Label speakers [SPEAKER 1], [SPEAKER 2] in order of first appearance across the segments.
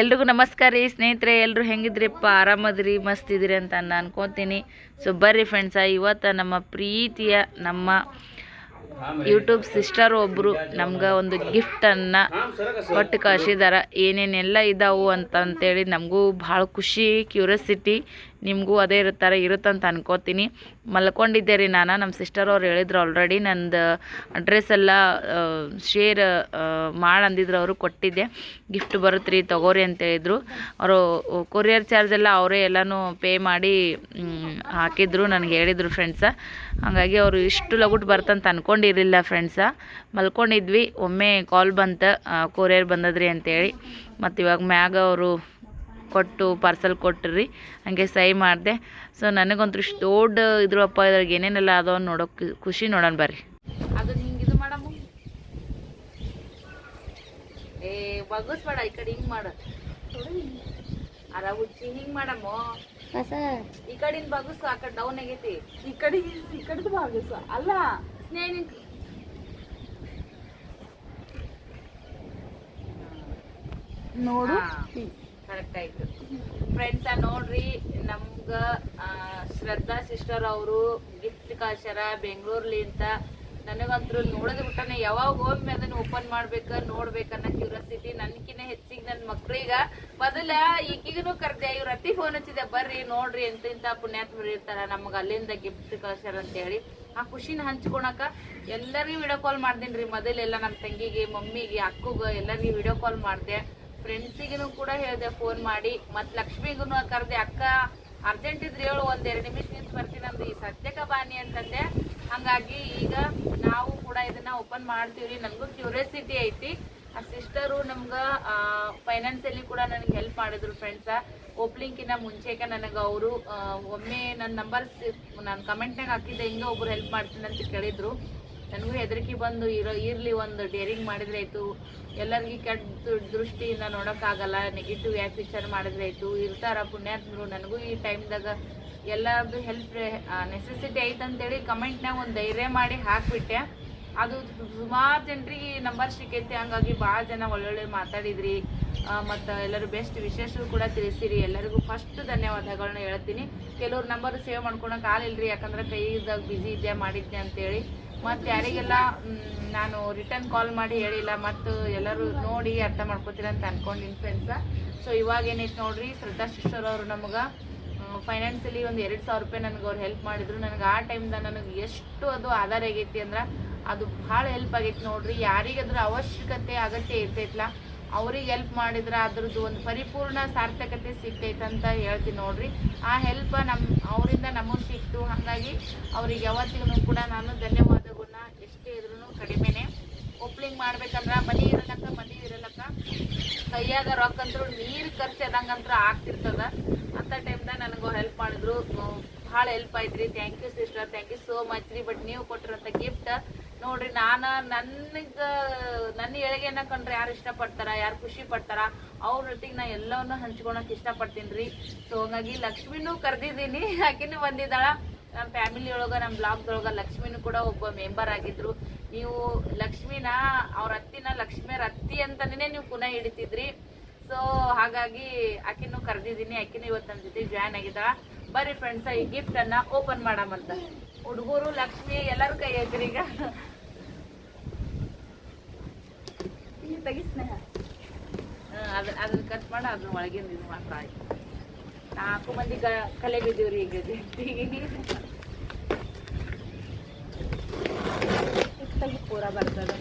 [SPEAKER 1] ಎಲ್ರಿಗೂ ನಮಸ್ಕಾರ ರೀ ಸ್ನೇಹಿತರೆ ಎಲ್ಲರೂ ಹೆಂಗಿದ್ರಿಪ್ಪ? ಆರಾಮದ್ರಿ, ಮಸ್ತ್ ಇದ್ರಿ ಅಂತ ನಾನು ಅನ್ಕೊತೀನಿ. ಸೊ ಬರ್ರಿ ಫ್ರೆಂಡ್ಸ ಇವತ್ತು ನಮ್ಮ ಪ್ರೀತಿಯ, ನಮ್ಮ ಯೂಟ್ಯೂಬ್ ಸಿಸ್ಟರ್ ಒಬ್ಬರು ನಮ್ಗೆ ಒಂದು ಗಿಫ್ಟನ್ನು ಕೊಟ್ಟು ಕಳಿಸಿದಾರ. ಏನೇನೆಲ್ಲ ಇದಾವು ಅಂತ ಅಂತೇಳಿ ನಮಗೂ ಭಾಳ ಖುಷಿ ಕ್ಯೂರಿಯಾಸಿಟಿ ನಿಮಗೂ ಅದೇ ಇರುತ್ತಾರೆ ಇರುತ್ತಂತ ಅನ್ಕೋತೀನಿ. ಮಲ್ಕೊಂಡಿದ್ದೆ ರೀ ನಾನು ನಮ್ಮ ಸಿಸ್ಟರ್ ಅವ್ರು ಹೇಳಿದ್ರು ಆಲ್ರೆಡಿ ನಂದು ಅಡ್ರೆಸ್ ಎಲ್ಲ ಶೇರ್ ಮಾಡಿ ಅಂದಿದ್ರು ಅವರು ಕೊಟ್ಟಿದ್ದೆ. ಗಿಫ್ಟ್ ಬರುತ್ತೆ ರೀ ತೊಗೋರಿ ಅಂತ ಹೇಳಿದ್ರು. ಅವರು ಕೊರಿಯರ್ ಚಾರ್ಜ್ ಎಲ್ಲ ಅವರೇ ಎಲ್ಲನೂ ಪೇ ಮಾಡಿ ಹಾಕಿದ್ರು ನನಗೆ ಹೇಳಿದ್ರು ಫ್ರೆಂಡ್ಸ ಹಾಗಾಗಿ ಅವರು ಇಷ್ಟು ಲಗುಟ್ ಬರ್ತಂತ ಅನ್ಕೊಂಡಿರಲಿಲ್ಲ ಫ್ರೆಂಡ್ಸ ಮಲ್ಕೊಂಡಿದ್ವಿ, ಒಮ್ಮೆ ಕಾಲ್ ಬಂತ ಕೊರಿಯರ್ ಬಂದದ್ರಿ ಅಂತೇಳಿ ಮತ್ತು ಇವಾಗ ಮ್ಯಾಗ ಅವರು ಕೊಟ್ಟು ಪಾರ್ಸಲ್ ಕೊಟ್ಟಿರಿ ಹಂಗೆ ಸೈ ಮಾಡಿದೆ. ಸೊ ನನಗಂತೂ ಇಷ್ಟು ದೊಡ್ಡ ಇದ್ರಪ್ಪ ಇದ್ರಾಗ ಏನೇನೆಲ್ಲ ಅದಾವ ನೋಡೋಕೆ ಖುಷಿ ನೋಡೋಣ ಬರ್ರಿ. ಅದು ಹಿಂಗೆ ಇದು ಮಾಡಮ್ಮ. ಏ ಬಗಸ್ಬೇಡ ಈ ಕಡೆ ಹಿಂಗೆ ಮಾಡ. ಅರ ಉಚ್ಚಿ ಹಿಂಗೆ ಮಾಡಮ್ಮ. ಈ ಕಡೆಯಿಂದ ಬಗಸು ಆ ಕಡೆ ಡೌನ್ ಆಗೈತಿ.
[SPEAKER 2] ಈ ಕಡೆ ಈ ಕಡೆದು ಬಗಸು ಅಲ್ಲ
[SPEAKER 1] ಸ್ನೇಹ
[SPEAKER 2] ನೋಡು.
[SPEAKER 1] ಕರೆಕ್ಟ್ ಆಯ್ತು ಫ್ರೆಂಡ್ಸ ನೋಡ್ರಿ, ನಮ್ಗ ಶ್ರದ್ಧಾ ಸಿಸ್ಟರ್ ಅವರು ಗಿಫ್ಟ್ ಕಳ್ಸ್ಯಾರ ಬೆಂಗಳೂರ್ಲಿಂತ ನನಗಂತೂ ನೋಡೋದ್ ಬಿಟ್ಟನೆ ಯಾವಾಗ ಒಮ್ಮೆ ಅದನ್ನ ಓಪನ್ ಮಾಡ್ಬೇಕ ನೋಡ್ಬೇಕನ್ನ ಕ್ಯೂರಿಯಾಸಿಟಿ ನನ್ಕಿನ್ನ ಹೆಚ್ಚಿಗೆ ನನ್ನ ಮಕ್ಳಿಗ. ಮೊದಲ ಈಗಿಗೂ ಕರ್ದೆ, ಇವ್ರ ಅತಿ ಫೋನ್ ಹಚ್ಚಿದೆ, ಬರ್ರಿ, ನೋಡ್ರಿ ಎಂತ ಇಂತ ಪುಣ್ಯಾತ್ಮರು ಇರ್ತಾರ ನಮ್ಗ ಅಲ್ಲಿಂದ ಗಿಫ್ಟ್ ಕಳ್ಸ್ಯಾರ ಅಂತ ಹೇಳಿ ಆ ಖುಷಿನ ಹಂಚ್ಕೊಳಕ ಎಲ್ಲರಿಗೂ ವಿಡಿಯೋ ಕಾಲ್ ಮಾಡ್ದೇನ್ರಿ. ಮೊದಲೆಲ್ಲ ನಮ್ಮ ತಂಗಿಗೆ, ಮಮ್ಮಿಗೆ, ಅಕ್ಕಗ ಎಲ್ಲರಿಗೂ ವಿಡಿಯೋ ಕಾಲ್ ಮಾಡ್ದೆ. ಫ್ರೆಂಡ್ಸಿಗೂ ಕೂಡ ಹೇಳಿದೆ ಫೋನ್ ಮಾಡಿ ಮತ್ತು ಲಕ್ಷ್ಮಿಗೂ ಕರೆದೆ, ಅಕ್ಕ, ಅರ್ಜೆಂಟ್ ಇದ್ರೆ ಹೇಳು, ಒಂದ್ ಎರಡು ನಿಮಿಷ ನಿಂತು ಬರ್ತೀನಿ ಅಂದ್ರೆ ಈ ಸದ್ಯಕ್ಕ ಬಾನಿ ಅಂತಂದೆ. ಹಂಗಾಗಿ ಈಗ ನಾವು ಕೂಡ ಇದನ್ನ ಓಪನ್ ಮಾಡ್ತೀವ್ರಿ. ನನಗೂ ಕ್ಯೂರಿಯಾಸಿಟಿ ಐತಿ. ಆ ಸಿಸ್ಟರು ನಮ್ಗೆ ಫೈನಾನ್ಸಿಯಲಿ ಕೂಡ ನನಗೆ ಹೆಲ್ಪ್ ಮಾಡಿದ್ರು ಫ್ರೆಂಡ್ಸ ಓಪ್ಲಿಂಕಿನ ಮುಂಚೆಗೆ ನನಗೆ ಅವರು ಒಮ್ಮೆ ನನ್ನ ನಂಬರ್ ನಾನು ಕಮೆಂಟ್ನಾಗ ಹಾಕಿದ್ದೆ, ಹಿಂಗೆ ಒಬ್ರು ಹೆಲ್ಪ್ ಮಾಡ್ತೀನಿ ಅಂತ ಕೇಳಿದ್ರು. ನನಗೂ ಹೆದರಿಕೆ ಬಂದು ಇರೋ ಇರ್ಲಿ ಒಂದು ಡೇರಿಂಗ್ ಮಾಡಿದ್ರೆ ಆಯ್ತು. ಎಲ್ಲರಿಗೂ ಕೆಟ್ಟ ದೃಷ್ಟಿಯಿಂದ ನೋಡೋಕ್ಕಾಗಲ್ಲ ನೆಗೆಟಿವ್ ಯಾಕೆ ವಿಚಾರ ಮಾಡಿದ್ರೆ ಆಯ್ತು. ಇರ್ತಾರ ಪುಣ್ಯಾತ್ಮರು, ನನಗೂ ಈ ಟೈಮ್ದಾಗ ಎಲ್ಲರದ್ದು ಹೆಲ್ಪ್ ನೆಸೆಸಿಟಿ ಐತೆ ಅಂತೇಳಿ ಕಮೆಂಟ್ನಾಗ ಒಂದು ಧೈರ್ಯ ಮಾಡಿ ಹಾಕಿಬಿಟ್ಟೆ. ಅದು ಸುಮಾರು ಜನರಿಗೆ ನಂಬರ್ ಸಿಕ್ಕೈತಿ. ಹಂಗಾಗಿ ಭಾಳ ಜನ ಒಳ್ಳೊಳ್ಳೆ ಮಾತಾಡಿದ್ರಿ. ಮತ್ತು ಎಲ್ಲರೂ ಬೆಸ್ಟ್ ವಿಶೇಷ ಕೂಡ ತಿಳಿಸಿರಿ. ಎಲ್ಲರಿಗೂ ಫಸ್ಟ್ ಧನ್ಯವಾದಗಳನ್ನ ಹೇಳ್ತೀನಿ. ಕೆಲವ್ರ ನಂಬರ್ ಸೇವ್ ಮಾಡ್ಕೊಳಕ್ಕೆ ರೀ ಯಾಕಂದ್ರೆ ಕೈದಾಗ ಬ್ಯುಸಿ ಇದ್ದೆ ಮಾಡಿದ್ದೆ ಅಂತೇಳಿ. ಮತ್ತು ಯಾರಿಗೆಲ್ಲ ನಾನು ರಿಟರ್ನ್ ಕಾಲ್ ಮಾಡಿ ಹೇಳಿಲ್ಲ ಮತ್ತು ಎಲ್ಲರೂ ನೋಡಿ ಅರ್ಥ ಮಾಡ್ಕೋತೀರ ಅಂತ ಅನ್ಕೊಂಡಿನಿ ಫ್ರೆಂಡ್ಸ ಸೊ ಇವಾಗ ಏನೈತೆ ನೋಡ್ರಿ, ಶ್ರದ್ಧಾ ಸಿಸ್ಟರ್ ಅವರು ನಮಗೆ ಫೈನಾನ್ಸಿಯಲಿ ಒಂದು ಎರಡು ಸಾವಿರ ರೂಪಾಯಿ ನನಗೆ ಅವ್ರು ಹೆಲ್ಪ್ ಮಾಡಿದ್ರು. ನನಗೆ ಆ ಟೈಮ್ದ ನನಗೆ ಎಷ್ಟು ಅದು ಆಧಾರ ಆಗೈತಿ ಅಂದ್ರೆ, ಅದು ಭಾಳ ಹೆಲ್ಪ್ ಆಗೈತಿ ನೋಡ್ರಿ. ಯಾರಿಗಾದ್ರೂ ಅವಶ್ಯಕತೆ ಅಗತ್ಯ ಇರ್ತೈತಲ್ಲ ಅವ್ರಿಗೆ ಹೆಲ್ಪ್ ಮಾಡಿದ್ರೆ ಅದ್ರದ್ದು ಒಂದು ಪರಿಪೂರ್ಣ ಸಾರ್ಥಕತೆ ಸಿಗ್ತೈತೆ ಅಂತ ಹೇಳ್ತೀನಿ ನೋಡ್ರಿ. ಆ ಹೆಲ್ಪ್ ನಮ್ಮ ಅವರಿಂದ ನಮಗೆ ಸಿಕ್ತು. ಹಾಗಾಗಿ ಅವ್ರಿಗೆ ಯಾವತ್ತಿಗೂ ಕೂಡ ನಾನು ಧನ್ಯವಾದಗಳನ್ನ ಎಷ್ಟೇ ಇದ್ರೂ ಕಡಿಮೆನೆ. ಓಪ್ಲಿಂಗ್ ಮಾಡ್ಬೇಕಂದ್ರ ಮನಿ ಇರಲಕ್ಕ ಮನಿ ಇರಲಕ್ಕ. ಕೈಯಾಗ ರೊಕ್ಕ ಅಂದ್ರು ನೀರು ಖರ್ಚು ಅದಂಗಂತ್ರ ಆಗ್ತಿರ್ತದ. ಅಂತ ಟೈಮ್ದಾಗ ನನಗೂ ಹೆಲ್ಪ್ ಮಾಡಿದ್ರು. ಭಾಳ ಹೆಲ್ಪ್ ಆಯ್ತ್ರಿ. Thank you sister thank you so much ರೀ. ಬಟ್ ನೀವು ಕೊಟ್ಟಿರೋಂಥ ಗಿಫ್ಟ್ ನೋಡ್ರಿ, ನಾನು ನನಗೆ, ನನ್ನ ಏಳಿಗೆನ ಕಂಡ್ರೆ ಯಾರು ಇಷ್ಟಪಡ್ತಾರ, ಯಾರು ಖುಷಿ ಪಡ್ತಾರ, ಅವ್ರ ಜೊತೆಗೆ ನಾ ಎಲ್ಲವನ್ನೂ ಹಂಚ್ಕೊಳಕ್ ಇಷ್ಟಪಡ್ತೀನಿ ರೀ. ಸೊ ಹಂಗಾಗಿ ಲಕ್ಷ್ಮಿನೂ ಕರೆದಿದ್ದೀನಿ. ಆಕಿನೂ ಬಂದಿದ್ದಾಳ. ನಮ್ಮ ಫ್ಯಾಮಿಲಿ ಒಳಗ ನಮ್ಮ ಬ್ಲಾಗ್ದೊಳಗೆ ಲಕ್ಷ್ಮಿನೂ ಕೂಡ ಒಬ್ಬ ಮೆಂಬರ್ ಆಗಿದ್ರು. ನೀವು ಲಕ್ಷ್ಮಿನ ಅವ್ರ ಅತ್ತಿನ ಲಕ್ಷ್ಮಿಯರ ಅತ್ತಿ ಅಂತಾನೆ ನೀವು ಪುನಃ ಹಿಡಿತಿದ್ರಿ. ಸೊ ಹಾಗಾಗಿ ಆಕಿನೂ ಕರೆದಿದ್ದೀನಿ. ಆಕಿನೂ ಇವತ್ತು ನಮ್ಮ ಜೊತೆ ಜಾಯ್ನ್ ಆಗಿದ್ದಾಳ. ಬರ್ರಿ ಫ್ರೆಂಡ್ಸ್ ಈ ಗಿಫ್ಟನ್ನು ಅನ್ನ ಓಪನ್ ಮಾಡಮಂತ ಹುಡುಗರು ಲಕ್ಷ್ಮಿ ಎಲ್ಲರೂ ಕೈ ಐತ್ರಿ ಈಗ.
[SPEAKER 2] ಈ ತೆಗಿ ಸ್ನೇಹ.
[SPEAKER 1] ಹ್ಮ್, ಅದ್ ಅದನ್ನ ಕಟ್ ಮಾಡಿ ಅದನ್ನ ಒಳಗಿಂದ ಇದು ಮಾತ್ರ ಆಯ್ತು ನಾಲ್ಕು ಮಂದಿ ಗ- ಕಲೆ ಬಿದ್ದೀವ್ರಿ ಈಗ ಜೊತೆಗೆ
[SPEAKER 2] ಇದ್ ತೆಗಿ ಪೂರ ಬರ್ತದ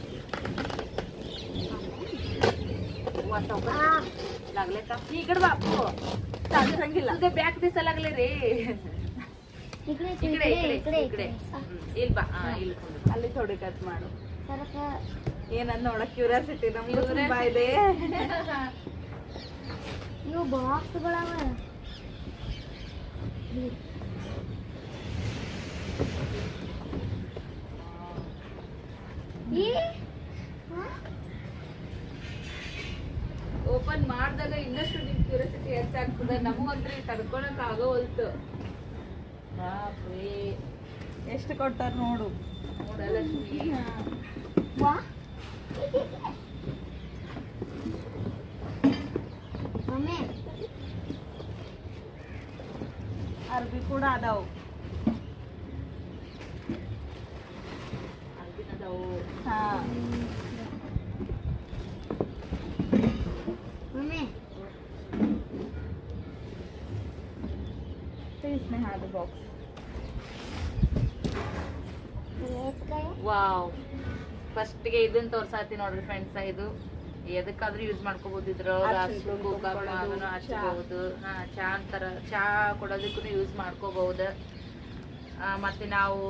[SPEAKER 1] लागले का इकडे बापू
[SPEAKER 2] ಸಾಧಿಸಂಗಿಲ್ಲ
[SPEAKER 1] तुझे बॅग दिसायला लागले रे इकडे इकडे इकडे इकडे हम्म, इल बा हा इल
[SPEAKER 2] ಅಲ್ಲಿ ಥೋಡಿ ಕಟ್ ಮಾಡು ಏನಂದ್ ನೋಡಕ್ ಕ್ಯೂರಿಯಾಸಿಟಿ ನಮ್ಗೆ ತುಂಬಾ ಇದೆ
[SPEAKER 3] ಇವು ಬಾಕ್ಸ್ಗಳವ
[SPEAKER 1] ಓಪನ್ ಮಾಡಿದಾಗ ಇನ್ನಷ್ಟು ನಿಮ್ ಕ್ಯೂರಿಯಾಸಿಟಿ ಹೆಚ್ಚಾಗ್ತದೆ. ನಮಗಂದ್ರೆ ತಡ್ಕೊಳಕ್ ಆಗೋವಲ್ತು.
[SPEAKER 2] ಎಷ್ಟು ಕೊಡ್ತಾರ ನೋಡು.
[SPEAKER 1] ನೋಡಲ್ಲ
[SPEAKER 2] ಅರ್ಬಿ ಕೂಡ ಅದಾವು
[SPEAKER 1] ಅರ್ಬಿನದವು
[SPEAKER 2] ಹಾ
[SPEAKER 3] ಮಮ್ಮಿ
[SPEAKER 2] ಸ್ನೇಹ ಅದು ಬಾಕ್ಸ್
[SPEAKER 3] ಲೇಸ್ಕಾಯ
[SPEAKER 1] ವಾವ್ ಫಸ್ಟ್ಗೆ ಇದನ್ನ ತೋರ್ಸಾತಿ ನೋಡ್ರಿ ಫ್ರೆಂಡ್ಸ್ ಇದು ಎದಕ್ಕಾದ್ರೂ ಯೂಸ್ ಮಾಡ್ಕೋಬಹುದು ಇದ್ರ
[SPEAKER 2] ಅರ್ಶಿಣ ಕುಂಕುಮ
[SPEAKER 1] ಹಚ್ಕೋಬಹುದು ಹಾ ಚಾ ಅಂತಾರ ಚಾ ಕೊಡೋದಕ್ಕೂ ಯೂಸ್ ಮಾಡ್ಕೋಬಹುದು ಮತ್ತೆ ನಾವು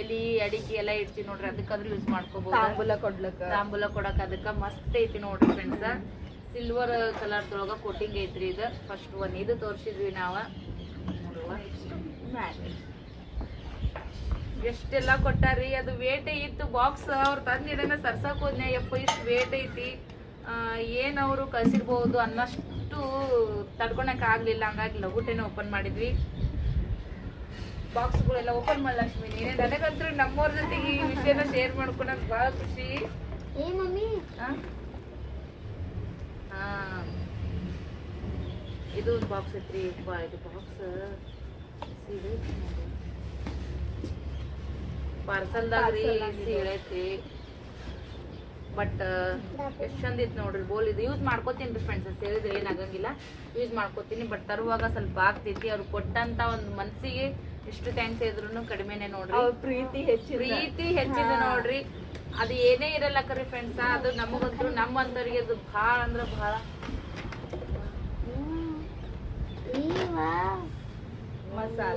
[SPEAKER 1] ಎಲಿ ಅಡಿಕೆ ಎಲ್ಲ ಇಡ್ತೀವಿ ನೋಡ್ರಿ ಅದಕ್ಕಾದ್ರೂ ಯೂಸ್ ಮಾಡ್ಕೋಬಹುದು
[SPEAKER 2] ತಾಂಬೂಲ ಕೊಡ್ಲಕ್ಕ.
[SPEAKER 1] ತಾಂಬೂಲ ಕೊಡಕ್ ಅದಕ್ಕ ಮಸ್ತ್ ಐತಿ ನೋಡ್ರಿ ಫ್ರೆಂಡ್ಸ್ ಸಿಲ್ವರ್ ಕಲರ್ ದೊಳಗ ಕೋಟಿಂಗ್ ಐತ್ರಿ ಇದು. ಫಸ್ಟ್ ಒನ್ ಇದು ತೋರ್ಸಿದ್ವಿ ನಾವು. ನೋಡುವ. ಎಷ್ಟೆಲ್ಲ ಕೊಟ್ಟಾರಿ? ಅದು ವೇಟ್ ಇತ್ತು ಬಾಕ್ಸ್ ಅವ್ರು ತಂದಿಡನ ಸರ್ಸಕ್ ಹೋದ್ನೆ. ಯಪ್ಪ ಇಷ್ಟು ವೇಟ್ ಐತಿ. ಆ, ಏನ್ ಅವರು ಕಳ್ಸಿರ್ಬಹುದು ಅನ್ನಷ್ಟು ತಡ್ಕೊಳಕ್ ಆಗ್ಲಿಲ್ಲ. ಹಂಗಾಗಿ ಲಗುಟೇನ ಓಪನ್ ಮಾಡಿದ್ವಿ. ಬಾಕ್ಸ್ಗಳೆಲ್ಲ ಓಪನ್ ಮಾಡಿ ಲಕ್ಷ್ಮಿ ನೀನೇ. ನನಗಂತೂ ನಮ್ಮವ್ರ ಜೊತೆಗೆ ಈ ವಿಷಯನ ಶೇರ್ ಮಾಡ್ಕೊಳಕ್ ಬಹಳ ಖುಷಿ.
[SPEAKER 3] ಏ ಮಮ್ಮಿ?
[SPEAKER 1] ಹಾ ಇದು ಒಂದು ಬಾಕ್ಸ್ ಐತ್ರಿ. ಇದು ಬಾಕ್ಸ್ ಪಾರ್ಸಲ್ದಾಗ ರೀ
[SPEAKER 2] ಆಗಿದೆ.
[SPEAKER 1] ಬಟ್ ಎಷ್ಟು ಚಂದ ಇತ್ತು ನೋಡ್ರಿ ಬೋಲ್ ಇದು ಯೂಸ್ ಮಾಡ್ಕೋತೀನಿ ರೀ ಫ್ರೆಂಡ್ಸ್ ಸೇರಿದ್ರೆ ಏನಾಗಂಗಿಲ್ಲ ಯೂಸ್ ಮಾಡ್ಕೋತೀನಿ ಬಟ್ ತರುವಾಗ ಸ್ವಲ್ಪ ಆಗ್ತೈತಿ. ಅವ್ರು ಕೊಟ್ಟಂತ ಒಂದು ಮನಸ್ಸಿಗೆ ಎಷ್ಟು ಥ್ಯಾಂಕ್ಸ್ ಇದ್ರು ಕಡಿಮೆನೆ ನೋಡ್ರಿ.
[SPEAKER 2] ಪ್ರೀತಿ ಹೆಚ್ಚಿದ
[SPEAKER 1] ಪ್ರೀತಿ ಹೆಚ್ಚಿದೆ ನೋಡ್ರಿ. ಅದು ಏನೇ ಇರಲ್ಲ ಕರಿ ಫ್ರೆಂಡ್ಸ್ ಅದು ನಮಗಂತೂ ನಮ್ಮಂತವ್ರಿಗೆ ಅದು ಭಾಳ ಅಂದ್ರೆ ಭಾಳ.
[SPEAKER 2] ಮಸಾಲ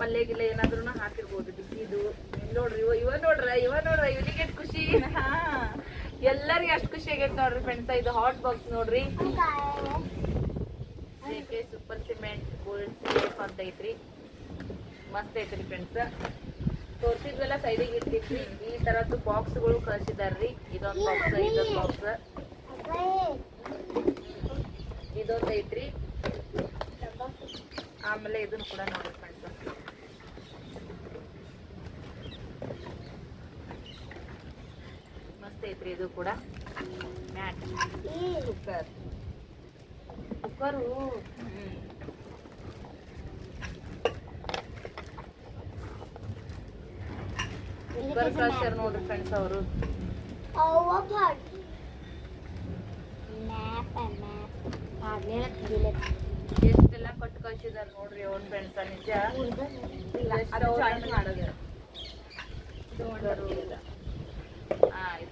[SPEAKER 1] ಪಲ್ಯ ಗಿಲ್ಲ ಏನಾದ್ರೂ ಹಾಕಿರ್ಬೋದು. ಬಿಸಿದು ನೋಡ್ರಿ ಇವ ಇವ ನೋಡ್ರ ಇವ ನೋಡ್ರ ಇವನಿಗೆ ಖುಷಿ? ಎಲ್ಲರಿಗೆ ಅಷ್ಟು ಖುಷಿ ಆಗೈತೆ ನೋಡ್ರಿ ಫ್ರೆಂಡ್ಸ್ ಇದು ಹಾಟ್ ಬಾಕ್ಸ್ ನೋಡ್ರಿ. ಸೂಪರ್ ಸಿಮೆಂಟ್ ಗೋಲ್ಡ್ ಸೇಫ್ ಅಂತ ಐತ್ರಿ. ಮಸ್ತ್ ಐತ್ರಿ ಫ್ರೆಂಡ್ಸ್ ತೋರ್ಸಿದ್ವೆಲ್ಲ ಸೈಡಿಗೆ ಇಟ್ಟಿದ್ರಿ ಈ ತರದ್ದು ಬಾಕ್ಸ್ಗಳು ಕಳ್ಸಿದಾರ್ರಿ. ಇದೊಂದು ಬಾಕ್ಸ್ ಇದೊಂದು ಬಾಕ್ಸ್ ಇದೊಂದು ಐತ್ರಿ. ಆಮೇಲೆ ಇದನ್ನು ಕೂಡ ನೋಡ್ರಿ. ಐತ್ರಿ ಇದು ಕೂಡ. ಮ್ಯಾಟ್
[SPEAKER 2] ಕುಕ್ಕರ್
[SPEAKER 1] ಕುಕ್ಕರು ಕುಕ್ಕರ್ ಕಳ್ಸ್ಯಾರ ನೋಡ್ರಿ ಫ್ರೆಂಡ್ಸ್ ಅವರು. ಎಷ್ಟೆಲ್ಲ ಕೊಟ್ಟು ಕಳ್ಸಿದಾರ ನೋಡ್ರಿ ಅವನ್ ಫ್ರೆಂಡ್ಸ ನಿಜ?
[SPEAKER 2] ಮಾಡೋದು.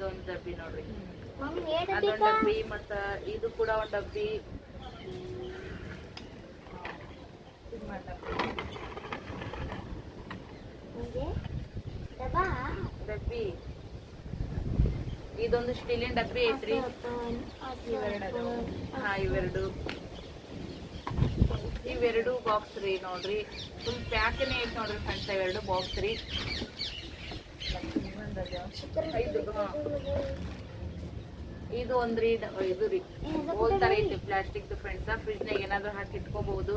[SPEAKER 1] ಇದೊಂದು ಡಬ್ಬಿ ನೋಡ್ರಿ. ಅದೊಂದು ಡಬ್ಬಿ ಮತ್ತ ಇದು ಕೂಡ ಒಂದ್ ಡಬ್ಬಿ. ಡಬ್ಬಿ? ಇದೊಂದು ಸ್ಟೀಲಿನ ಡಬ್ಬಿ ಐತ್ರಿ. ಹಾ ಇವೆರಡು. ಇವೆರಡು ಬಾಕ್ಸ್ ರೀ ನೋಡ್ರಿ. ಫುಲ್ ಪ್ಯಾಕ್ ಐತಿ ನೋಡ್ರಿ ಫ್ರೆಂಡ್ಸ್ ಇವೆರಡು ಬಾಕ್ಸ್ ರೀ. ಇದು. ಒಂದ್ರಿ ಇದು ರೀ ಹೋಲ್ ಪ್ಲಾಸ್ಟಿಕ್ ಫ್ರೆಂಡ್ಸ್ ಫ್ರಿಜ್ ನಾಗ ಏನಾದ್ರು ಹಾಕಿ ಇಟ್ಕೋಬಹುದು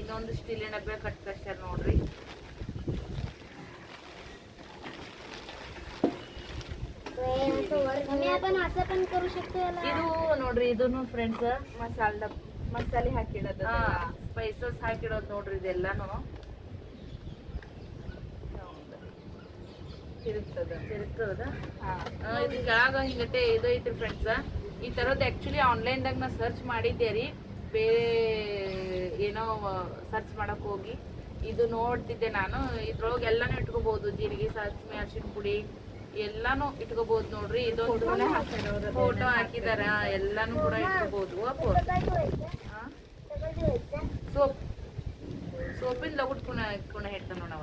[SPEAKER 2] ಇನ್ನೊಂದು
[SPEAKER 1] ಸ್ಟೀಲಿನ ಡಬ್ಬೆ ಕಟ್ ಕಷ್ಟ ನೋಡ್ರಿ. ಇದು ನೋಡ್ರಿ ಇದನ್ನು ಫ್ರೆಂಡ್ಸ್
[SPEAKER 2] ಮಸಾಲ ಮಸಾಲೆ ಹಾಕಿಡೋದು
[SPEAKER 1] ಸ್ಪೈಸಸ್ ಹಾಕಿಡೋದು ನೋಡ್ರಿ ಇದೆಲ್ಲಾನು.
[SPEAKER 2] ತಿರುಗ್ತದ?
[SPEAKER 1] ತಿರುಗ್ತದ? ಇದು ಕೆಳಗ ಹಿಂಗತೆ ಇದು ಐತ್ರಿ ಫ್ರೆಂಡ್ಸ್ ಈ ತರದ್ ಆಕ್ಚುಲಿ ಆನ್ಲೈನ್ದಾಗ ನಾ ಸರ್ಚ್ ಮಾಡಿದ್ದೆ ರೀ ಬೇರೆ ಏನೋ ಸರ್ಚ್ ಮಾಡಕ್ ಹೋಗಿ. ಇದು ನೋಡ್ತಿದ್ದೆ ನಾನು. ಇದ್ರೊಳಗೆ ಎಲ್ಲಾನು ಇಟ್ಕೋಬಹುದು ಜೀರಿಗೆ ಸಾಸಿವೆ ಅರಿಶಿನ ಪುಡಿ. ಎಲ್ಲಾನು ಇಟ್ಕೋಬಹುದು ನೋಡ್ರಿ. ಇದೊಂದು ಫೋಟೋ ಹಾಕಿದಾರ ಎಲ್ಲಾನು ಕೂಡ ಇಟ್ಕೋಬಹುದು ಸೋಪ್. ಸೋಪಿನ ಲಗುಟ್ ಕುಣ ಕುಣ ಹೇಳ್ತಾನ ನೋಡವ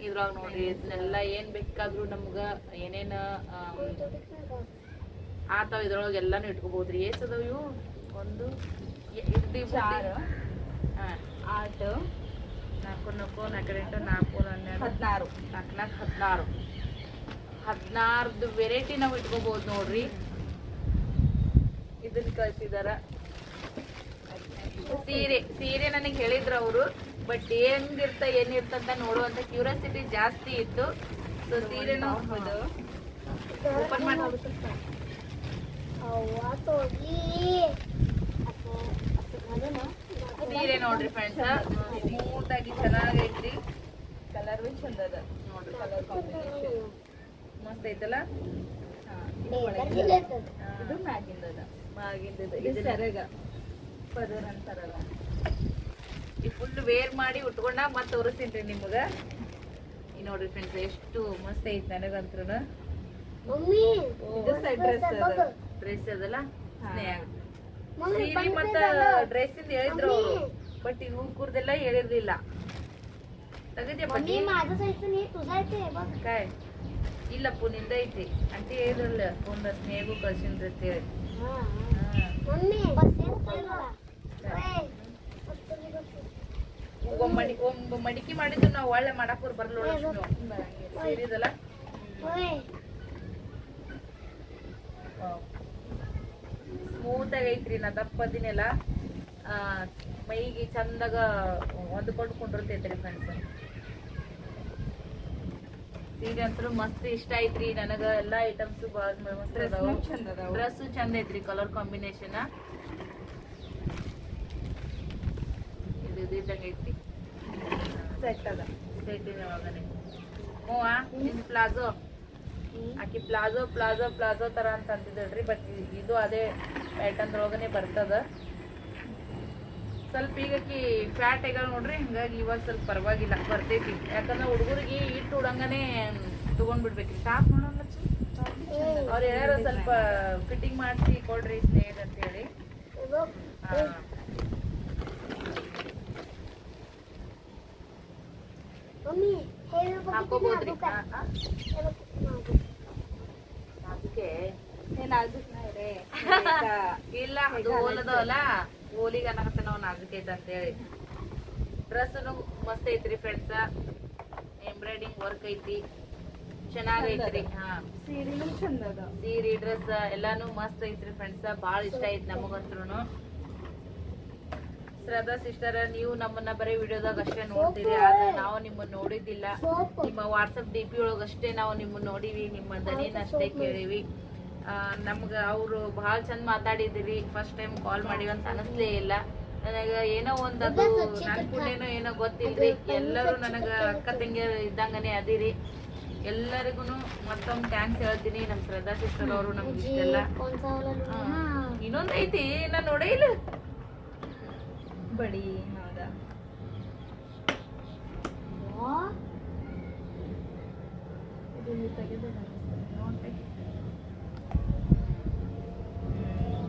[SPEAKER 1] ಇದ್ರಾಗ ನೋಡ್ರಿ ಇದನ್ನೆಲ್ಲ ಏನ್ ಬೇಕಾದರೂ ನಮ್ಗ ಏನೇನ ಆತಾವ ಇದ್ರೊಳಗೆ ಎಲ್ಲಾನು ಇಟ್ಕೋಬಹುದ್ರಿ ಏಸ್ ಅದಾವ ಇವು? ಒಂದು ಬುದ್ಧಿ
[SPEAKER 2] ಆಟ.
[SPEAKER 1] ನಾಲ್ಕು ನಾಲ್ಕು ನಾಲ್ಕು ಎಂಟು ನಾಲ್ಕು ಹನ್ನೆರಡು
[SPEAKER 2] ಹದಿನಾರು
[SPEAKER 1] ನಾಲ್ಕು. ನಾಲ್ಕು ಹದಿನಾರು ಹದಿನಾರ್ದು ವೆರೈಟಿ ನಾವು ಇಟ್ಕೋಬಹುದು ನೋಡ್ರಿ. ಇದನ್ನ ಕಳ್ಸಿದಾರ. ಸೀರೆ ಸೀರೆ ನನಗೆ ಹೇಳಿದ್ರು ಅವರು ಬಟ್ ಹೆಂಗಿರ್ತ ಏನಿರ್ತ ಅಂತ ನೋಡುವಂತ ಕ್ಯೂರಿಯಾಸಿಟಿ ಜಾಸ್ತಿ ಇತ್ತು. ಸೊ
[SPEAKER 2] ಸೀರೆ
[SPEAKER 1] ಓಪನ್ ಮಾಡಿ. ಸೀರೆ ನೋಡ್ರಿ ಫ್ರೆಂಡ್ಸ್ ಸ್ಮೂತ್ ಆಗಿ ಚೆನ್ನಾಗೈತ್ರಿ.
[SPEAKER 2] ಕಲರ್ ಭೀ ಚಂದ ಅದ
[SPEAKER 1] ನೋಡ್ರಿ
[SPEAKER 2] ಕಲರ್ ಕಾಂಬಿನೇಷನ್
[SPEAKER 1] ಮಸ್ತ್ ಐತಲ್ಲ?
[SPEAKER 2] ಇದು ಮ್ಯಾಗಿಂದ ಅದ
[SPEAKER 1] ಮ್ಯಾಗಿಂದ
[SPEAKER 2] ಇದು ಸೆರಗ. ಪದರ್ ಅಂತಾರಲ್ಲ
[SPEAKER 1] ಈ ಫುಲ್ ವೇರ್ ಮಾಡಿ ಉಟ್ಕೊಂಡ ಮತ್ತೆ ತೋರಿಸ್ತೀನಿ ರೀ ನಿಮಗ. ಈ ನೋಡ್ರಿ ಫ್ರೆಂಡ್ಸ್ ಎಷ್ಟು ಮಸ್ತ್ ಐತಿ ನನಗಂತ್ರ
[SPEAKER 2] ಇದು ಸೈಡ್ ಡ್ರೆಸ್ ಅದ.
[SPEAKER 1] ಡ್ರೆಸ್ ಅದಲ್ಲ. ಸ್ನೇಹ. ಸೀರೆ ಮತ್ತ ಡ್ರೆಸ್ ಹೇಳಿದ್ರು ಅವರು. ಬಟ್ ಇವ್ಕುರ್ದೆಲ್ಲ ಹೇಳಿರ್ಲಿಲ್ಲ. ಇಲ್ಲಪ್ಪು ನಿಂದ ಐತಿ. ಅಂತ ಹೇಳಿದ್ರಲ್ಲ ಫೋನ್ ಸ್ನೇಹಿಗೂ ಕಳ್ಸಿನ್ರಿ ಅಂತ ಹೇಳಿ. ಒಬ್ಬ ಮಡಿಕೆ ಮಾಡಿದ್ರು ನಾವು ಒಳ್ಳೆ ಮಾಡಕ್ಕೂರ್ ಬರ್ಲೋಳ ಸೇರಿದಲ್ಲ?
[SPEAKER 3] ओय,
[SPEAKER 1] ಸ್ಮೂತ್ ಆಗಿ ಐತ್ರಿ ನಾ ದಪ್ಪದಿನೆಲ್ಲ ಮೈಗೆ ಚಂದಾಗ ಹೊಂದ್ಕೊಂಡು ಕುಂಡಿರ್ತೈತ್ರಿ ಫ್ರೆಂಡ್ಸ್ ಸೀರೆ ಅಂತೂ ಮಸ್ತ್ ಇಷ್ಟ ಐತ್ರಿ. ನನಗ ಎಲ್ಲಾ ಐಟಮ್ಸ್ ಬಾಳ ಮಸ್ತ್
[SPEAKER 2] ಡ್ರೆಸ್ ಅದಾವ.
[SPEAKER 1] ಡ್ರೆಸ್ ಚಂದ ಐತ್ರಿ ಕಲರ್ ಕಾಂಬಿನೇಷನ್ ಇದು ಇದು ಇದ್ದಂಗ ಐತ್ರಿ.
[SPEAKER 2] ಸೆಟ್ ಅದ.
[SPEAKER 1] ಸೆಟ್ಟಿನ ಒಳಗನೆ ಹ್ಞೂ ನಿನ್ ಪ್ಲಾಜೋ ಆಕಿ ಪ್ಲಾಜೋ ಪ್ಲಾಜೋ ಪ್ಲಾಜೋ ತರ ಅಂತ ಅಂತಿದ್ರಿ ಬಟ್ ಇದು ಅದೇ ಪ್ಯಾಟರ್ನ್ ಒಳಗನೆ ಬರ್ತದ. ಸ್ವಲ್ಪ ಈಗ ಆಕಿ ಫ್ಯಾಟ್ ಆಗ್ಯಾಳ ನೋಡ್ರಿ ಹಿಂಗಾಗಿ ಇವಾಗ ಸ್ವಲ್ಪ ಪರವಾಗಿಲ್ಲ ಬರ್ತೈತಿ. ಯಾಕಂದ್ರೆ ಹುಡುಗರಿಗೆ ಇಟ್ಟು ಉಡಂಗನೇ ತೊಗೊಂಡ್ಬಿಡ್ಬೇಕ್ರಿ. ಟಾಪ್ ನೋಡೋಣ ಅವ್ರ ಸ್ವಲ್ಪ ಫಿಟ್ಟಿಂಗ್ ಮಾಡಿಸಿ ಕೊಡ್ರಿ ಸ್ನೇಹಿತ ಅಂತ ಹೇಳಿ
[SPEAKER 3] ಹಾಕೋಬಹುದ್ರಿ
[SPEAKER 1] ಅದಕ್ಕೆ ಇಲ್ಲ ಅದು ಓಲದವಲ್ಲ ಓಲಿಗೆ ಅನ್ನಕತ್ತ ನಾವು ನಾಜುಕ್ ಐತೆ ಅಂತ ಹೇಳಿ. ಡ್ರೆಸ್ ಮಸ್ತ್ ಐತ್ರಿ ಫ್ರೆಂಡ್ಸ್ ಎಂಬ್ರಾಯ್ಡಿಂಗ್ ವರ್ಕ್ ಐತಿ. ಚೆನ್ನಾಗೈತ್ರಿ ಹಾ. ಸೀರೆ ಡ್ರೆಸ್ ಎಲ್ಲಾನು ಮಸ್ತ್ ಐತ್ರಿ ಫ್ರೆಂಡ್ಸ್ ಬಾಳ ಇಷ್ಟ ಐತಿ ನಮಗಂತ್ರುನು. ಶ್ರದ್ಧಾ ಸಿಸ್ಟರ್, ನೀವು ನಮ್ಮನ್ನ ಬರೀ ವಿಡಿಯೋದಾಗ ಅಷ್ಟೇ ನೋಡ್ತೀರಿ, ಆದ್ರೆ ನಾವು ನಿಮ್ಮನ್ನ ನೋಡಿದ್ದಿಲ್ಲ. ನಿಮ್ಮ ವಾಟ್ಸಪ್ ಡಿ ಪಿ ಅಷ್ಟೇ ನಾವು ನಿಮ್ಮನ್ನ ನೋಡಿವಿ, ನಿಮ್ಮ ದನಿನ ಅಷ್ಟೇ ಕೇಳಿವಿ. ನಮ್ಗ ಅವ್ರು ಬಹಳ ಚಂದ ಮಾತಾಡಿದಿರಿ ಫಸ್ಟ್ ಟೈಮ್ ಕಾಲ್ ಮಾಡಿವಿ ಅಂತ ಅನಿಸ್ಲೇ ಇಲ್ಲ. ನನಗೆ ಏನೋ ಒಂದು ಅದು ಏನೋ ಗೊತ್ತಿಲ್ರಿ. ಎಲ್ಲರೂ ನನಗ ಅಕ್ಕ ತಂಗಿ ಇದ್ದಂಗನೆ ಅದಿರಿ. ಎಲ್ಲರಿಗೂ ಮತ್ತೊಮ್ಮೆ ಥ್ಯಾಂಕ್ಸ್ ಹೇಳ್ತೀನಿ ನಮ್ಮ ಶ್ರದ್ಧಾ ಸಿಸ್ಟರ್ ಅವರು ನಮ್ಗೆ ಇಷ್ಟೆಲ್ಲ. ಇನ್ನೊಂದೈತಿ ನಾನು ನೋಡೇ ಇಲ್ಲ.
[SPEAKER 2] ಬಡಿ ಹೌದಾ?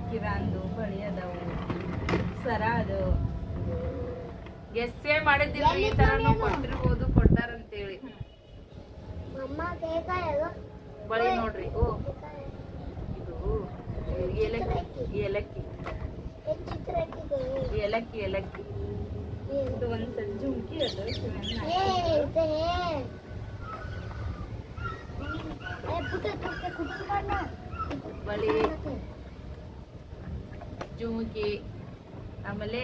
[SPEAKER 2] ಕಿರಾಂದು ಬಳಿ ಅದಾವು. ಸರ ಅದು.
[SPEAKER 1] ಎಸ್ಸೇ ಮಾಡಿದ್ದಿಲ್ಲ ಈ ತರನು ಕೊಟ್ಟಿರ್ಬೋದು ಕೊಡ್ತಾರಂತೇಳಿ. ಬಳಿ ನೋಡ್ರಿ. ಓ ಏಲಕ್ಕಿ ಏಲಕ್ಕಿ.
[SPEAKER 2] ಇದು ಒಂದು
[SPEAKER 3] ಸಜ್ಜು ಹುಡುಕಿ
[SPEAKER 1] ಬಳಿ ಜುಮುಕಿ ಆಮೇಲೆ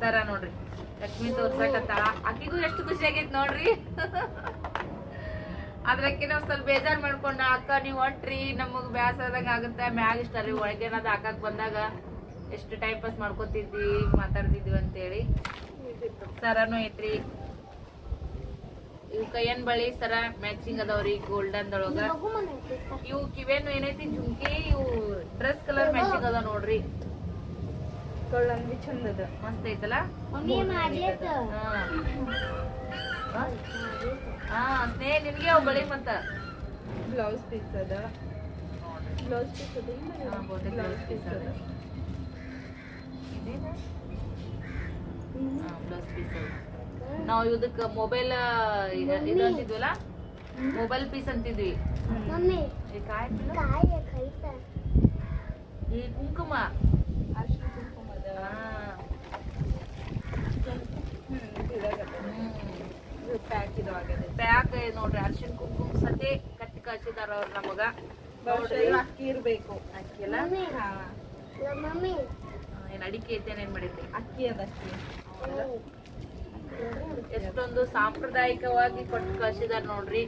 [SPEAKER 1] ಸರ ನೋಡ್ರಿ. ಲಕ್ಷ್ಮಿ ತೋರ್ಸಕತ್ತಾಳ ಅಕ್ಕಿಗೂ ಎಷ್ಟು ಖುಷಿ ಆಗೈತ್ ನೋಡ್ರಿ. ಅದ್ರಕ್ಕೆ ನಾವ್ ಸ್ವಲ್ಪ ಬೇಜಾರ್ ಮಾಡ್ಕೊಂಡ ಅಕ್ಕ ನೀವ್ ಹೊಂಟ್ರಿ ನಮಗ್ ಬ್ಯಾಸರದಂಗ ಆಗುತ್ತೆ ಮ್ಯಾಗ ಇಷ್ಟ ರೀ ಒಳಗೇನಾದ್ ಹಾಕಕ್ ಬಂದಾಗ ಎಷ್ಟು ಟೈಮ್ ಪಾಸ್ ಮಾಡ್ಕೋತಿದ್ವಿ ಮಾತಾಡ್ತಿದ್ವಿ ಅಂತೇಳಿ. ಸರನು ಐತ್ರಿ. ಇವು ಕೈಯನ್ ಬಳಿ ಸರ ಮ್ಯಾಚಿಂಗ್ ಅದಾವ್ರಿ ಗೋಲ್ಡನ್
[SPEAKER 3] ಒಳಗ
[SPEAKER 1] ಇವು ಕಿವೇನು ಏನೈತಿ ಜುಮ್ಕಿ ಇವು ಡ್ರೆಸ್ ಕಲರ್ ಮ್ಯಾಚಿಂಗ್ ಅದಾವ ನೋಡ್ರಿ. ಮಸ್ತ್ ಐತಲ್ಲ? ಹಾ. ಸ್ನೇಹ ನಿಮ್ಗೆ ಅವು ಬಳಿ ಮತ್ತ?
[SPEAKER 2] ಬ್ಲೌಸ್ ಪೀಸ್ ಅದ. ಬ್ಲೌಸ್ ಪೀಸ್ ಅದ
[SPEAKER 1] ಬ್ಲೌಸ್ ಪೀಸ್ ಅದ. ಬ್ಲೌಸ್ ಪೀಸ್ ನಾವು ಇದಕ್ಕೆ ಮೊಬೈಲ್ ಇದು ಮೊಬೈಲ್ ಪೀಸ್ ಅಂತಿದ್ವಿ. ಈ ಕುಂಕುಮ.
[SPEAKER 2] ಪ್ಯಾಕ್ ಇದು ಆಗಿದೆ
[SPEAKER 1] ಪ್ಯಾಕ್ ನೋಡ್ರಿ ಅರ್ಶಿನ ಕುಂಕುಮ ಸತಿ ಕಟ್ಟಿ ಕಳ್ಸಿದಾರ ಅವ್ರ ನಮಗ.
[SPEAKER 2] ಅಕ್ಕಿ ಇರ್ಬೇಕು. ಅಕ್ಕಿ
[SPEAKER 3] ಎಲ್ಲ?
[SPEAKER 1] ಏನ್ ಅಡಿಕೆ ಐತೆ ಮಾಡಿದ್ರಿ?
[SPEAKER 2] ಅಕ್ಕಿ ಅದ ಅಕ್ಕಿ.
[SPEAKER 1] ಎಷ್ಟೊಂದು ಸಾಂಪ್ರದಾಯಿಕವಾಗಿ ಕೊಟ್ಟು ಕಳ್ಸಿದಾರ ನೋಡ್ರಿ.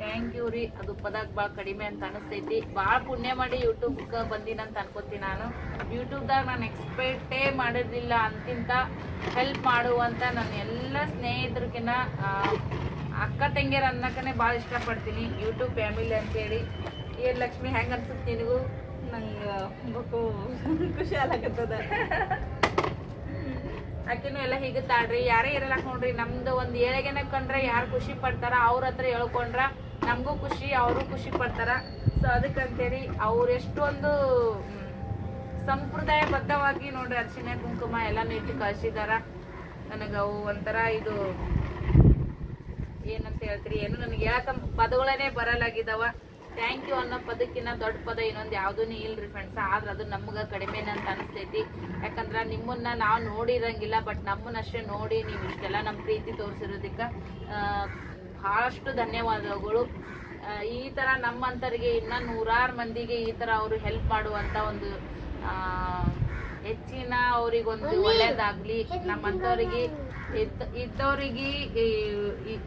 [SPEAKER 1] ಥ್ಯಾಂಕ್ ಯು ರೀ. ಅದು ಪದಾಗ ಭಾಳ ಕಡಿಮೆ ಅಂತ ಅನಿಸ್ತೈತಿ. ಭಾಳ ಪುಣ್ಯ ಮಾಡಿ ಯೂಟ್ಯೂಬ್ಗೆ ಬಂದಿನಂತ ಅನ್ಕೋತೀನಿ ನಾನು. ಯೂಟ್ಯೂಬ್ದಾಗ ನಾನು ಎಕ್ಸ್ಪೆಕ್ಟೇ ಮಾಡಿರಲಿಲ್ಲ ಅಂತಿಂತ ಹೆಲ್ಪ್ ಮಾಡುವಂತ ನನ್ನ ಎಲ್ಲ ಸ್ನೇಹಿತರಿಗಿನ ಅಕ್ಕ ತಂಗಿಯರ ಅನ್ನಕನೇ ಭಾಳ ಇಷ್ಟಪಡ್ತೀನಿ. ಯೂಟ್ಯೂಬ್ ಫ್ಯಾಮಿಲಿ ಅಂತೇಳಿ ಏನ್ ಲಕ್ಷ್ಮಿ ಹೆಂಗೆ ಅನ್ಸುತ್ತೆ ನಿನಗೂ?
[SPEAKER 2] ನಂಗೆ ಬಕ್ಕು ಖುಷಿ ಆಗತ್ತದ
[SPEAKER 1] ಆಕಿನೂ ಎಲ್ಲ ಹೀಗೆ ತಾಳ್ರಿ ಯಾರೇ ಇರಲ್ಲ ನೋಡ್ರಿ ನಮ್ದು ಒಂದು ಏಳಿಗೆನ ಕಂಡ್ರೆ ಯಾರು ಖುಷಿ ಪಡ್ತಾರ ಅವ್ರ ಹತ್ರ ಹೇಳ್ಕೊಂಡ್ರ ನಮಗೂ ಖುಷಿ ಅವರು ಖುಷಿ ಪಡ್ತಾರ. ಸೊ ಅದಕ್ಕಂತೇಳಿ ಅವ್ರು ಎಷ್ಟೊಂದು ಮ್, ಸಂಪ್ರದಾಯಬದ್ಧವಾಗಿ ನೋಡ್ರಿ ಅರ್ಶಿನ ಕುಂಕುಮ ಎಲ್ಲ ನೀಟಿ ಕಳ್ಸಿದಾರ. ನನಗೆ ಅವು ಒಂಥರ ಇದು ಏನಂತ ಹೇಳ್ತೀರಿ ಏನು ನನಗೆ ಹೇಳಕ ಪದಗಳೇ ಬರಲಾಗಿದಾವ. ಥ್ಯಾಂಕ್ ಯು ಅನ್ನೋ ಪದಕ್ಕಿನ್ನ ದೊಡ್ಡ ಪದ ಇನ್ನೊಂದು ಯಾವುದೂ ಇಲ್ರಿ ಫ್ರೆಂಡ್ಸ್ ಆದ್ರೆ ಅದು ನಮ್ಗೆ ಕಡಿಮೆನ ಅಂತ ಅನಿಸ್ತೈತಿ. ಯಾಕಂದ್ರೆ ನಿಮ್ಮನ್ನ ನಾವು ನೋಡಿರಂಗಿಲ್ಲ ಬಟ್ ನಮ್ಮನ್ನಷ್ಟೇ ನೋಡಿ ನೀವು ಇಷ್ಟೆಲ್ಲ ನಮ್ಮ ಪ್ರೀತಿ ತೋರಿಸಿರೋದಕ್ಕೆ ಭಾಳಷ್ಟು ಧನ್ಯವಾದಗಳು. ಈ ಥರ ನಮ್ಮಂತರಿಗೆ ಇನ್ನ ನೂರಾರು ಮಂದಿಗೆ ಈ ಥರ ಅವರು ಹೆಲ್ಪ್ ಮಾಡುವಂತ ಒಂದು ಹೆಚ್ಚಿನ ಅವ್ರಿಗೊಂದು ಒಳ್ಳೇದಾಗ್ಲಿ. ನಮ್ಮಂತವ್ರಿಗೆ ಇದ್ದವರಿಗೆ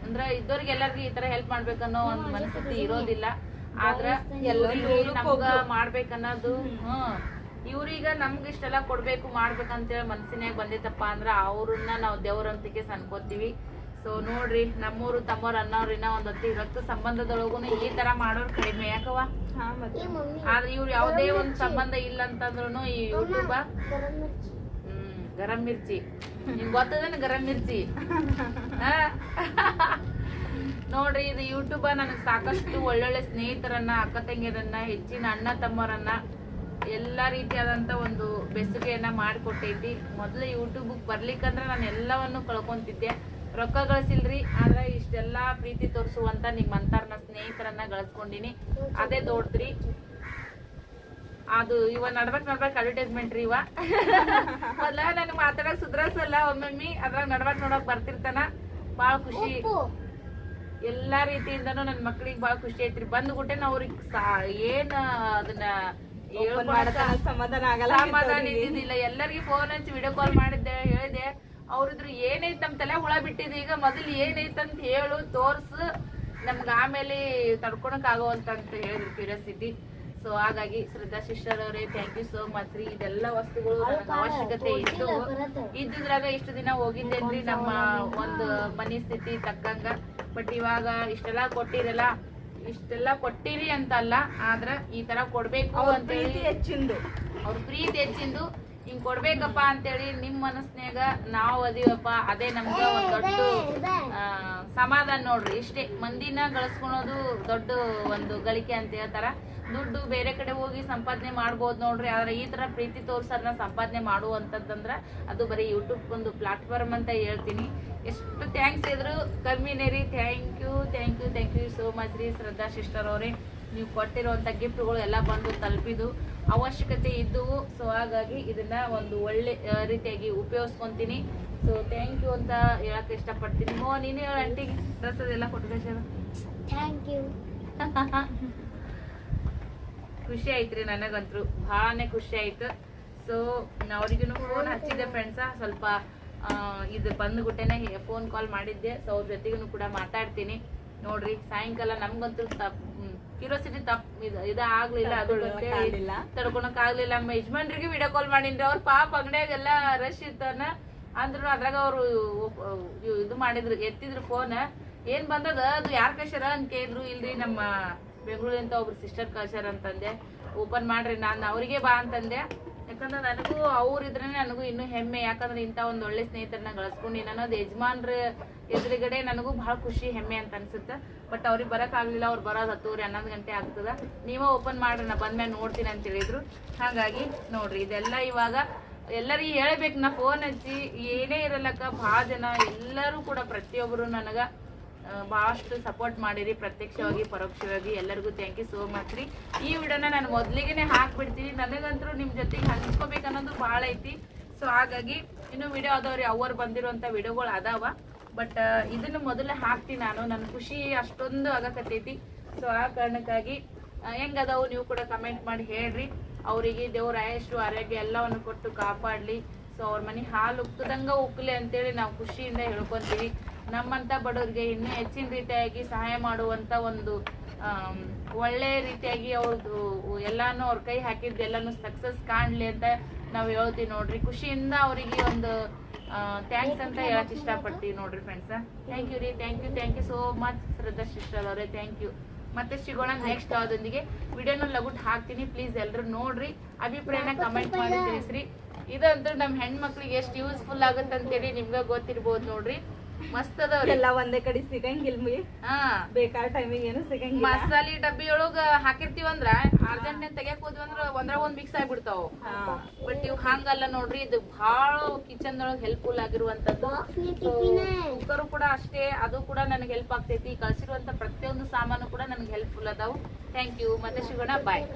[SPEAKER 1] ಅಂದ್ರ ಇದ್ದವ್ರಿಗೆ ಎಲ್ಲರಿಗೂ ಈ ತರ ಹೆಲ್ಪ್ ಮಾಡ್ಬೇಕನ್ನೋ ಒಂದು ಮನಸ್ಥಿತಿ ಇರೋದಿಲ್ಲ. ಆದ್ರ ಎಲ್ಲರಿಗೂ ನಮ್ಗ ಮಾಡ್ಬೇಕನ್ನೋದು ಹ್ಮ್. ಇವ್ರೀಗ ನಮ್ಗೆ ಇಷ್ಟೆಲ್ಲ ಕೊಡ್ಬೇಕು ಮಾಡ್ಬೇಕಂತೇಳಿ ಮನ್ಸಿನಾಗ ಬಂದಿತ್ತಪ್ಪ ಅಂದ್ರ ಅವ್ರನ್ನ ನಾವು ದೇವ್ರಂತಿಕೆ ಅನ್ಕೋತೀವಿ ಸೊ ನೋಡ್ರಿ ನಮ್ಮೂರು ತಮ್ಮೋರ್ ಅನ್ನೋರಿನ ಒಂದ್ ಹೊತ್ತಿ ರಕ್ತ ಸಂಬಂಧದೊಳಗು ಈ ತರ ಮಾಡೋರ್ ಕಡಿಮೆ ಯಾಕವ ಆದ್ರೆ ಇವ್ರು ಯಾವ್ದೇ ಒಂದ್ ಸಂಬಂಧ ಇಲ್ಲ ಅಂತಂದ್ರು ಈ ಯೂಟ್ಯೂಬ ಹ್ಮ್ ಗರಂ ಮಿರ್ಚಿ. ನಿಮ್ಗೆ ಗೊತ್ತದೇನು ಗರಂ ಮಿರ್ಚಿ? ನೋಡ್ರಿ, ಇದು ಯೂಟ್ಯೂಬ ನನಗೆ ಸಾಕಷ್ಟು ಒಳ್ಳೊಳ್ಳೆ ಸ್ನೇಹಿತರನ್ನ, ಅಕ್ಕ ತಂಗಿಯರನ್ನ, ಹೆಚ್ಚಿನ ಅಣ್ಣ ತಮ್ಮರನ್ನ ಎಲ್ಲಾ ರೀತಿಯಾದಂತ ಒಂದು ಬೆಸುಗೆಯನ್ನ ಮಾಡಿಕೊಟ್ಟೈತಿ. ಮೊದಲು ಯೂಟ್ಯೂಬ್ ಬರ್ಲಿಕ್ಕಂದ್ರೆ ನಾನು ಎಲ್ಲವನ್ನು ಕಳ್ಕೊಂತಿದ್ದೆ. ರೊಕ್ಕ ಗಳಿಸಿಲ್ರಿ, ಆದ್ರೆ ಇಷ್ಟೆಲ್ಲಾ ಪ್ರೀತಿ ತೋರಿಸುವಂತ ನಿಮ್ಮಂತಾರನ್ನ ಸ್ನೇಹಿತರನ್ನ ಗಳಿಸ್ಕೊಂಡಿನಿ. ಅದೇ ದೊಡ್ಡ್ರಿ ಅದು ಇವ ನಡ್ಬೇಕ್ ನಡ್ಬೇಕ್ ಅಡ್ವರ್ಟೈಸ್ಮೆಂಟ್ ರೀ ಇವ. ಮೊದ್ಲ ನನ್ಗೆ ಮಾತಾಡಕ್ ಸುಧಾರಿಸಲ್ಲ ಒಮ್ಮೊಮ್ಮಿ. ಅದ್ರಾಗ ನಡ್ಬೇಕ್ ನೋಡಕ್ ಬರ್ತಿರ್ತಾನ. ಬಾಳ ಖುಷಿ. ಎಲ್ಲಾ ರೀತಿಯಿಂದನೂ ನನ್ ಮಕ್ಳಿಗೆ ಬಾಳ ಖುಷಿ ಐತ್ರಿ. ಬಂದ್ಬಿಟ್ಟೆ ನಾ ಅವ್ರಿಗೆ ಸಾ- ಏನ್ ಅದನ್ನ
[SPEAKER 2] ಸಮಾಧಾನ ಆಗಲ್ಲ
[SPEAKER 1] ಸಮಾಧಾನ ಇದ್ದಿದ್ದಿಲ್ಲ. ಎಲ್ಲರಿಗೂ ಫೋನ್ ಹಚ್ಚಿ ವಿಡಿಯೋ ಕಾಲ್ ಮಾಡಿದ್ದೆ ಹೇಳಿದೆ ಅವ್ರಿದ್ರು ಏನೈತ್ ನಮ್ ತಲೆ ಹುಳ ಬಿಟ್ಟಿದೆ ಈಗ ಮೊದಲು ಏನೈತ್ ಅಂತ ಹೇಳು ತೋರ್ಸು. ನಮ್ಗ ಆಮೇಲೆ ತಡ್ಕೊಳಕ್ ಆಗೋವಂತ ಅಂತ ಹೇಳಿದ್ರು ಕ್ಯೂರಿಯಾಸಿಟಿ ಸೊ ಹಾಗಾಗಿ ಶ್ರದ್ಧಾ ಸಿಸ್ಟರ್ ಅವರೇ ಥ್ಯಾಂಕ್ ಯು ಸೋ ಮಚ್ ರೀ. ಇದೆಲ್ಲ ವಸ್ತುಗಳು ಅವಶ್ಯಕತೆ ಇತ್ತು. ಇದ್ದಿದ್ರಾಗ ಇಷ್ಟು ದಿನ ಹೋಗಿದ್ದೇನ್ರಿ? ನಮ್ಮ ಒಂದು ಮನಿ ಸ್ಥಿತಿ ತಕ್ಕಂಗ. ಬಟ್ ಇವಾಗ ಇಷ್ಟೆಲ್ಲ ಕೊಟ್ಟಿರಲ್ಲ ಇಷ್ಟೆಲ್ಲ ಕೊಟ್ಟಿರಿ ಅಂತಲ್ಲ ಆದ್ರ ಈ ತರ ಕೊಡ್ಬೇಕು ಅಂತ
[SPEAKER 2] ಪ್ರೀತಿ ಹೆಚ್ಚಿಂದು.
[SPEAKER 1] ಅವ್ರ ಪ್ರೀತಿ ಹೆಚ್ಚಿಂದು ಹಿಂಗ್ ಕೊಡ್ಬೇಕಪ್ಪ ಅಂತೇಳಿ ನಿಮ್ ಮನಸ್ನ್ಯಾಗ ನಾವ್ ಅದೀವಪ್ಪ. ಅದೇ ನಮ್ಗೆ ಒಂದ್ ದೊಡ್ಡ ಸಮಾಧಾನ ನೋಡ್ರಿ. ಇಷ್ಟೇ ಮಂದಿನ ಗಳಿಸ್ಕೊಳೋದು ದೊಡ್ಡ ಒಂದು ಗಳಿಕೆ ಅಂತ ಹೇಳ್ತಾರ. ದುಡ್ಡು ಬೇರೆ ಕಡೆ ಹೋಗಿ ಸಂಪಾದನೆ ಮಾಡ್ಬೋದು ನೋಡ್ರಿ. ಆದ್ರೆ ಈ ತರ ಪ್ರೀತಿ ತೋರ್ಸರ್ನ ಸಂಪಾದನೆ ಮಾಡುವಂತಂದ್ರ ಅದು ಬರೀ ಯೂಟ್ಯೂಬ್ ಒಂದು ಪ್ಲಾಟ್ಫಾರ್ಮ್ ಅಂತ ಹೇಳ್ತೀನಿ. ಎಷ್ಟು ಥ್ಯಾಂಕ್ಸ್ ಇದ್ರು ಕಮ್ಮಿನೇ ರೀ thank you thank you thank you so much ರೀ ಶ್ರದ್ಧಾ ಸಿಸ್ಟರ್ ಅವ್ರಿ. ನೀವು ಕೊಟ್ಟಿರುವಂಥ ಗಿಫ್ಟ್ಗಳು ಎಲ್ಲ ಬಂದು ತಲುಪಿದ್ದು ಅವಶ್ಯಕತೆ ಇದ್ದವು ಸೊ ಹಾಗಾಗಿ ಇದನ್ನ ಒಂದು ಒಳ್ಳೆ ರೀತಿಯಾಗಿ ಉಪಯೋಗಿಸ್ಕೊತೀನಿ. ಸೊ ಥ್ಯಾಂಕ್ ಯು ಅಂತ ಹೇಳಕ್ಕೆ ಇಷ್ಟಪಡ್ತೀನಿ. ಮೋ ನೀನು ಹೇಳ ಆಂಟಿಗೆ ಡ್ರೆಸ್ ಅದೆಲ್ಲ ಕೊಟ್ಟು
[SPEAKER 3] ಥ್ಯಾಂಕ್ ಯು
[SPEAKER 1] ಖುಷಿ ಆಯ್ತು ರೀ ನನಗಂತೂ ಭಾಳನೇ ಖುಷಿ ಆಯ್ತು. ಸೊ ಅವ್ರಿಗೂ ಫೋನ್ ಹಚ್ಚಿದ್ದೆ ಫ್ರೆಂಡ್ಸ ಸ್ವಲ್ಪ ಇದು ಬಂದ್ಬಿಟ್ಟೆನೆ ಫೋನ್ ಕಾಲ್ ಮಾಡಿದ್ದೆ. ಸೊ ಅವ್ರ ಜೊತೆಗೂ ಕೂಡ ಮಾತಾಡ್ತೀನಿ. ನೋಡ್ರಿ ಸಾಯಂಕಾಲ ನಮ್ಗಂತೂ ತಪ್ ಕ್ಯೂರಿಯಾಸಿಟಿ ತಪ್ಪ ಇದು ಆಗ್ಲಿಲ್ಲ ಅದು. ತಡ್ಕೊಳಕ್ ಆಗ್ಲಿಲ್ಲ. ನಮ್ಮ ಯಜಮಾನ್ರಿಗೆ ವಿಡಿಯೋ ಕಾಲ್ ಮಾಡಿನ್ರಿ ಅವ್ರ ಪಾಪ ಅಂಗಡಿಯಾಗೆಲ್ಲ ರಶ್ ಇರ್ತಾನ ಅಂದ್ರು. ಅದ್ರಾಗ ಅವ್ರು ಇದು ಮಾಡಿದ್ರು ಎತ್ತಿದ್ರು ಫೋನ್ ಏನ್ ಬಂದದ? ಅದು ಯಾರ್ ಕಳ್ಸ್ಯಾರ ಅಂತ ಕೇಳಿದ್ರು. ಇಲ್ರಿ ನಮ್ಮ ಬೆಂಗಳೂರಿಂದ ಒಬ್ರು ಸಿಸ್ಟರ್ ಕಳ್ಸ್ಯಾರ ಅಂತಂದೆ. ಓಪನ್ ಮಾಡ್ರಿ ನಾನು ಅವ್ರಿಗೆ ಬಾ ಅಂತಂದೆ. ಯಾಕಂದ್ರೆ ನನಗೂ ಅವ್ರ ಇದ್ರೆ ನನಗೂ ಇನ್ನೂ ಹೆಮ್ಮೆ. ಯಾಕಂದ್ರೆ ಇಂಥ ಒಂದು ಒಳ್ಳೆ ಸ್ನೇಹಿತರನ್ನ ಗಳಿಸ್ಕೊಂಡು ಅನ್ನೋದು ಯಜಮಾನ್ರ ಎದುರುಗಡೆ ನನಗೂ ಬಹಳ ಖುಷಿ, ಹೆಮ್ಮೆ ಅಂತ ಅನ್ಸುತ್ತೆ. ಬಟ್ ಅವ್ರಿಗೆ ಬರಕ್ ಆಗ್ಲಿಲ್ಲ, ಅವ್ರು ಬರೋದು ಹತ್ತೂರಿ ಹನ್ನೊಂದು ಗಂಟೆ ಆಗ್ತದೆ. ನೀವೇ ಓಪನ್ ಮಾಡ್ರಿ ನಾ ಬಂದ್ಮೇಲೆ ನೋಡ್ತೀನಿ ಅಂತ ಹೇಳಿದ್ರು. ಹಾಗಾಗಿ ನೋಡ್ರಿ, ಇದೆಲ್ಲ ಇವಾಗ ಎಲ್ಲರಿಗೂ ಹೇಳ್ಬೇಕು, ನಾ ಫೋನ್ ಹಚ್ಚಿ, ಏನೇ ಇರಲ್ಲಕ್ಕ, ಭಾಳ ಜನ ಎಲ್ಲರೂ ಕೂಡ ಪ್ರತಿಯೊಬ್ಬರು ನನಗ ಭಾಳಷ್ಟು ಸಪೋರ್ಟ್ ಮಾಡಿರಿ, ಪ್ರತ್ಯಕ್ಷವಾಗಿ, ಪರೋಕ್ಷವಾಗಿ, ಎಲ್ಲರಿಗೂ ಥ್ಯಾಂಕ್ ಯು ಸೋ ಮಚ್ ರೀ. ಈ ವಿಡಿಯೋನ ನಾನು ಮೊದಲಿಗೆ ಹಾಕ್ಬಿಡ್ತೀನಿ. ನನಗಂತೂ ನಿಮ್ಮ ಜೊತೆಗೆ ಹಂಚ್ಕೋಬೇಕು ಅನ್ನೋದು ಭಾಳ ಐತಿ. ಸೊ ಹಾಗಾಗಿ ಇನ್ನು ವಿಡಿಯೋ ಅದಾವ್ರಿ, ಅವ್ರು ಬಂದಿರುವಂಥ ವಿಡಿಯೋಗಳು ಅದಾವ. ಬಟ್ ಇದನ್ನು ಮೊದಲೇ ಹಾಕ್ತೀನಿ ನಾನು. ನನ್ನ ಖುಷಿ ಅಷ್ಟೊಂದು ಆಗಕತ್ತೈತಿ. ಸೊ ಆ ಕಾರಣಕ್ಕಾಗಿ ಹೆಂಗದವು ನೀವು ಕೂಡ ಕಮೆಂಟ್ ಮಾಡಿ ಹೇಳ್ರಿ. ಅವರಿಗೆ ದೇವ್ರ ಆಯಸ್ಸು, ಆರೋಗ್ಯ ಎಲ್ಲವನ್ನು ಕೊಟ್ಟು ಕಾಪಾಡಲಿ. ಸೊ ಅವ್ರ ಮನೆ ಹಾಲು ಉಕ್ಕದಂಗ ಉಕ್ಕಲಿ ಅಂತೇಳಿ ನಾವು ಖುಷಿಯಿಂದ ಹೇಳ್ಕೊಂತೀವಿ. ನಮ್ಮಂತ ಬಡವರಿಗೆ ಇನ್ನೂ ಹೆಚ್ಚಿನ ರೀತಿಯಾಗಿ ಸಹಾಯ ಮಾಡುವಂತ ಒಂದು ಒಳ್ಳೆ ರೀತಿಯಾಗಿ ಅವ್ರದ್ದು ಎಲ್ಲಾನು ಅವ್ರ ಕೈ ಹಾಕಿದ್ದು ಎಲ್ಲಾನು ಸಕ್ಸಸ್ ಕಾಣ್ಲಿ ಅಂತ ನಾವು ಹೇಳ್ತೀವಿ ನೋಡ್ರಿ. ಖುಷಿಯಿಂದ ಅವರಿಗೆ ಒಂದು ಥ್ಯಾಂಕ್ಸ್ ಅಂತ ಹೇಳಕ್ ಇಷ್ಟಪಡ್ತೀವಿ ನೋಡ್ರಿ ಫ್ರೆಂಡ್ಸ್ ಥ್ಯಾಂಕ್ ಯು ರೀ thank you thank you so much Shraddha sister ಅವರೇ ಥ್ಯಾಂಕ್ ಯು ಮತ್ತೆ ಸಿಗೋಣ ನೆಕ್ಸ್ಟ್ ಅದೊಂದಿಗೆ ವಿಡಿಯೋನ ಲಗುಟ್ ಹಾಕ್ತೀನಿ ಪ್ಲೀಸ್ ಎಲ್ಲರೂ ನೋಡ್ರಿ. ಅಭಿಪ್ರಾಯನ ಕಮೆಂಟ್ ಮಾಡಿ ತಿಳಿಸ್ರಿ. ಇದಂತೂ ನಮ್ಮ ಹೆಣ್ಮಕ್ಳಿಗೆ ಎಷ್ಟು ಯೂಸ್ಫುಲ್ ಆಗುತ್ತೆ ಅಂತೇಳಿ ನಿಮ್ಗೆ ಗೊತ್ತಿರ್ಬೋದು ನೋಡ್ರಿ. ಮಸ್ತ್ ಅದಾವ್ರಿ
[SPEAKER 2] ಎಲ್ಲ ಒಂದೇ ಕಡೆ ಸಿಗಂಗಿಲ್ಲ
[SPEAKER 1] ಹಾ.
[SPEAKER 2] ಬೇಕಾದ ಟೈಮಿಗೆ ಏನು ಸಿಗಂಗಿಲ್ಲ.
[SPEAKER 1] ಮಸಾಲಿ ಡಬ್ಬಿ ಒಳಗ ಹಾಕಿರ್ತೀವಂದ್ರ ಅರ್ಜೆಂಟ್ ತೆಗಿಯಕ್ ಹೋದ್ವಿ ಅಂದ್ರ ಒಂದ್ರ ಒಂದ್ ಮಿಕ್ಸ್ ಆಗ್ಬಿಡ್ತಾವ. ಬಟ್ ಇವ್ ಹಂಗಲ್ಲ ನೋಡ್ರಿ ಇದು ಬಹಳ ಕಿಚನ್ ಒಳಗ್ ಹೆಲ್ಪ್ಫುಲ್ ಆಗಿರುವಂತದ್ದು. ಕುಕ್ಕರ್ ಕೂಡ ಅಷ್ಟೇ ಅದು ಕೂಡ ನನಗೆ ಹೆಲ್ಪ್ ಆಗ್ತೈತಿ. ಕಳ್ಸಿರುವಂತ ಪ್ರತಿಯೊಂದು ಸಾಮಾನು ಕೂಡ ನನಗೆ ಹೆಲ್ಪ್ಫುಲ್ ಅದಾವು. ಥ್ಯಾಂಕ್ ಯು ಮತ್ತೆ ಶಿವಣ್ಣ ಬಾಯ್